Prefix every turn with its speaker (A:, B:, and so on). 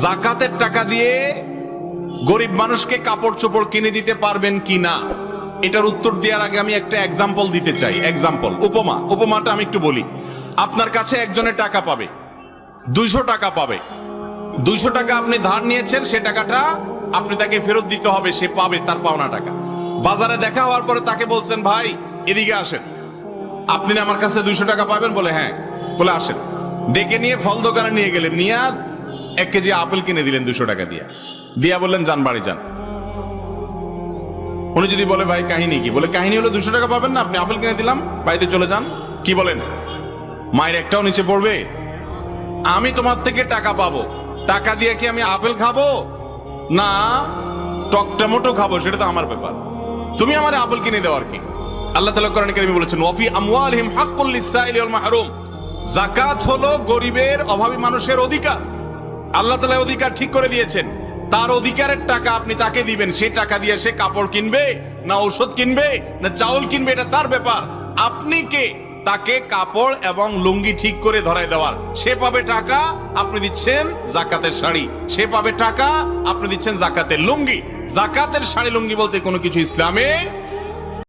A: জাকাতের টাকা দিয়ে গরিব মানুষকে কাপড় চোপড় কিনে দিতে পারবেন কি না? এটার উত্তর দেওয়ার আগে আমি একটা এক্সাম্পল দিতে চাই। এক্সাম্পল উপমা। উপমাটা আমি একটু বলি। আপনার কাছে একজনের টাকা পাবে। দুইশো টাকা পাবে। দুইশো টাকা আপনি ধার নিয়েছেন, সে টাকাটা আপনি তাকে ফেরত দিতে হবে, সে পাবে তার পাওনা টাকা। বাজারে দেখা হওয়ার পরে তাকে বলছেন, ভাই, এদিকে আসেন। আপনি আমার কাছে দুইশো টাকা পাবেন? বলে হ্যাঁ। বলে, আসেন। ডেকে নিয়ে ফল দোকানে নিয়ে গেলেন। নিয়ে এক কেজি আপেল কিনে দিলেন দুশো টাকা দিয়া। দিয়া বললেন, যান, বাড়ি যান। উনি যদি বলে, ভাই, কাহিনী কি? বলে, কাহিনী হলো দুশো টাকা পাবেন না, আপনি আপেল কিনে দিলাম, বাড়িতে চলে যান। কি বলেন? মায়ের একটাও নিচে পড়বে, আমি তোমার থেকে টাকা পাবো। টাকা দিয়ে কি আমি আপেল খাব? না টকটামোটো খাব, সেটা তো আমার ব্যাপার। তুমি আমার আপেল কিনে দেওয়ার কি। আল্লাহ তাআলা কোরআন কারিমে বলেছেন ওয়াফি আমওয়ালহিম হাক্কুল লিসাইলি মাহরুম। যাকাত হলো গরিবের অভাবী মানুষের অধিকার। আল্লাহ তাআলা অধিকার ঠিক করে দিয়েছেন। তার অধিকারের টাকা আপনি তাকে দিবেন। সেই টাকা দিয়ে সে কাপড় কিনবে, না ঔষধ কিনবে, না চাউল কিনবে, এটা তার ব্যাপার। আপনি কে? তাকে কাপড় এবং লুঙ্গি ঠিক করে ধরায় দেওয়ার। সে পাবে টাকা, আপনি দিচ্ছেন জাকাতের শাড়ি। সে পাবে টাকা, আপনি দিচ্ছেন জাকাতের লুঙ্গি। জাকাতের শাড়ি, লুঙ্গি বলতে কোনো কিছু ইসলামে